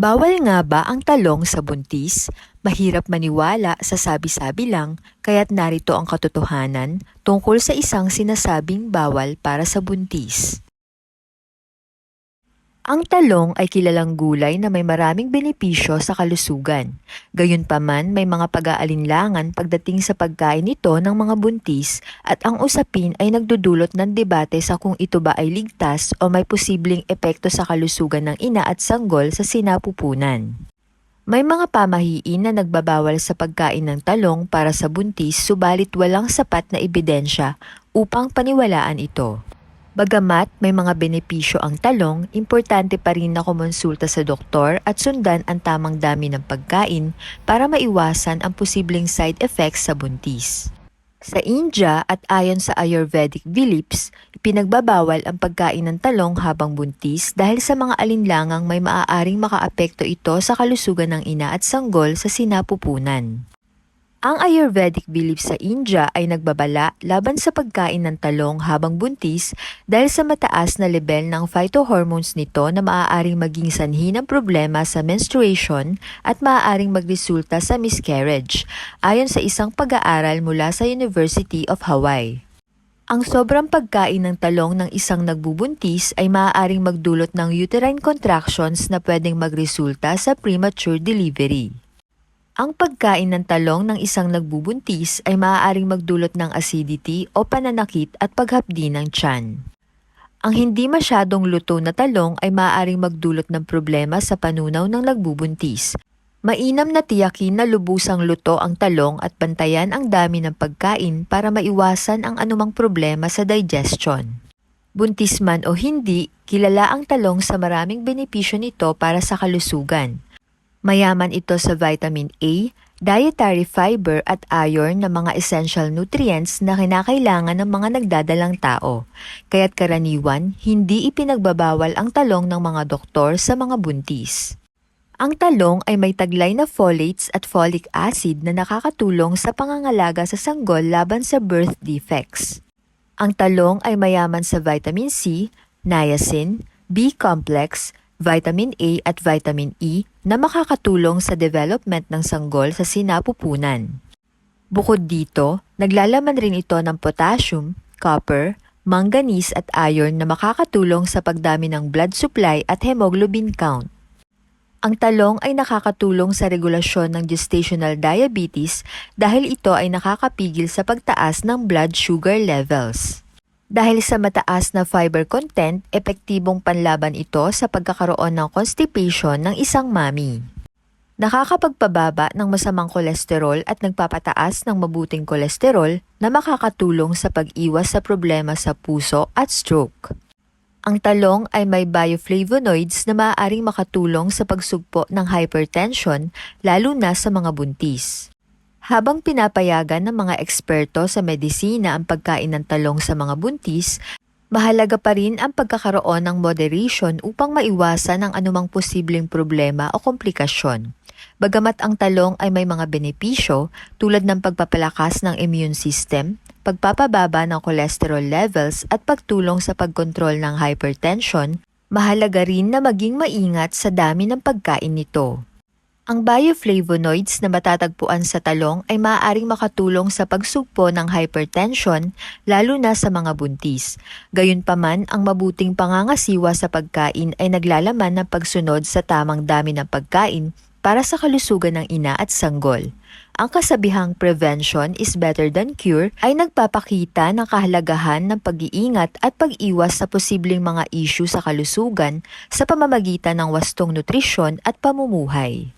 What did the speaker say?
Bawal nga ba ang talong sa buntis? Mahirap maniwala sa sabi-sabi lang, kaya't narito ang katotohanan tungkol sa isang sinasabing bawal para sa buntis. Ang talong ay kilalang gulay na may maraming benepisyo sa kalusugan. Gayunpaman, may mga pag-aalinlangan pagdating sa pagkain nito ng mga buntis at ang usapin ay nagdudulot ng debate sa kung ito ba ay ligtas o may posibleng epekto sa kalusugan ng ina at sanggol sa sinapupunan. May mga pamahiin na nagbabawal sa pagkain ng talong para sa buntis subalit walang sapat na ebidensya upang paniwalaan ito. Bagamat may mga benepisyo ang talong, importante pa rin na kumonsulta sa doktor at sundan ang tamang dami ng pagkain para maiwasan ang posibleng side effects sa buntis. Sa India at ayon sa Ayurvedic beliefs, ipinagbabawal ang pagkain ng talong habang buntis dahil sa mga alinlangang may maaaring makaapekto ito sa kalusugan ng ina at sanggol sa sinapupunan. Ang Ayurvedic belief sa India ay nagbabala laban sa pagkain ng talong habang buntis dahil sa mataas na level ng phytohormones nito na maaaring maging sanhi ng problema sa menstruation at maaaring magresulta sa miscarriage, ayon sa isang pag-aaral mula sa University of Hawaii. Ang sobrang pagkain ng talong ng isang nagbubuntis ay maaaring magdulot ng uterine contractions na pwedeng magresulta sa premature delivery. Ang pagkain ng talong ng isang nagbubuntis ay maaaring magdulot ng acidity o pananakit at paghapdi ng tiyan. Ang hindi masyadong luto na talong ay maaaring magdulot ng problema sa panunaw ng nagbubuntis. Mainam na tiyakin na lubusang luto ang talong at bantayan ang dami ng pagkain para maiwasan ang anumang problema sa digestion. Buntis man o hindi, kilala ang talong sa maraming benepisyo nito para sa kalusugan. Mayaman ito sa vitamin A, dietary fiber at iron na mga essential nutrients na kinakailangan ng mga nagdadalang tao. Kaya't karaniwan, hindi ipinagbabawal ang talong ng mga doktor sa mga buntis. Ang talong ay may taglay na folates at folic acid na nakakatulong sa pangangalaga sa sanggol laban sa birth defects. Ang talong ay mayaman sa vitamin C, niacin, B-complex, vitamin A at vitamin E na makakatulong sa development ng sanggol sa sinapupunan. Bukod dito, naglalaman rin ito ng potassium, copper, manganese at iron na makakatulong sa pagdami ng blood supply at hemoglobin count. Ang talong ay nakakatulong sa regulasyon ng gestational diabetes dahil ito ay nakakapigil sa pagtaas ng blood sugar levels. Dahil sa mataas na fiber content, epektibong panlaban ito sa pagkakaroon ng constipation ng isang mami. Nakakapagpababa ng masamang kolesterol at nagpapataas ng mabuting kolesterol na makakatulong sa pag-iwas sa problema sa puso at stroke. Ang talong ay may bioflavonoids na maaaring makatulong sa pagsugpo ng hypertension lalo na sa mga buntis. Habang pinapayagan ng mga eksperto sa medisina ang pagkain ng talong sa mga buntis, mahalaga pa rin ang pagkakaroon ng moderation upang maiwasan ang anumang posibleng problema o komplikasyon. Bagamat ang talong ay may mga benepisyo tulad ng pagpapalakas ng immune system, pagpapababa ng cholesterol levels at pagtulong sa pagkontrol ng hypertension, mahalaga rin na maging maingat sa dami ng pagkain nito. Ang bioflavonoids na matatagpuan sa talong ay maaaring makatulong sa pagsugpo ng hypertension lalo na sa mga buntis. Gayunpaman, ang mabuting pangangasiwa sa pagkain ay naglalaman ng pagsunod sa tamang dami ng pagkain para sa kalusugan ng ina at sanggol. Ang kasabihang prevention is better than cure ay nagpapakita ng kahalagahan ng pag-iingat at pag-iwas sa posibleng mga issue sa kalusugan sa pamamagitan ng wastong nutrisyon at pamumuhay.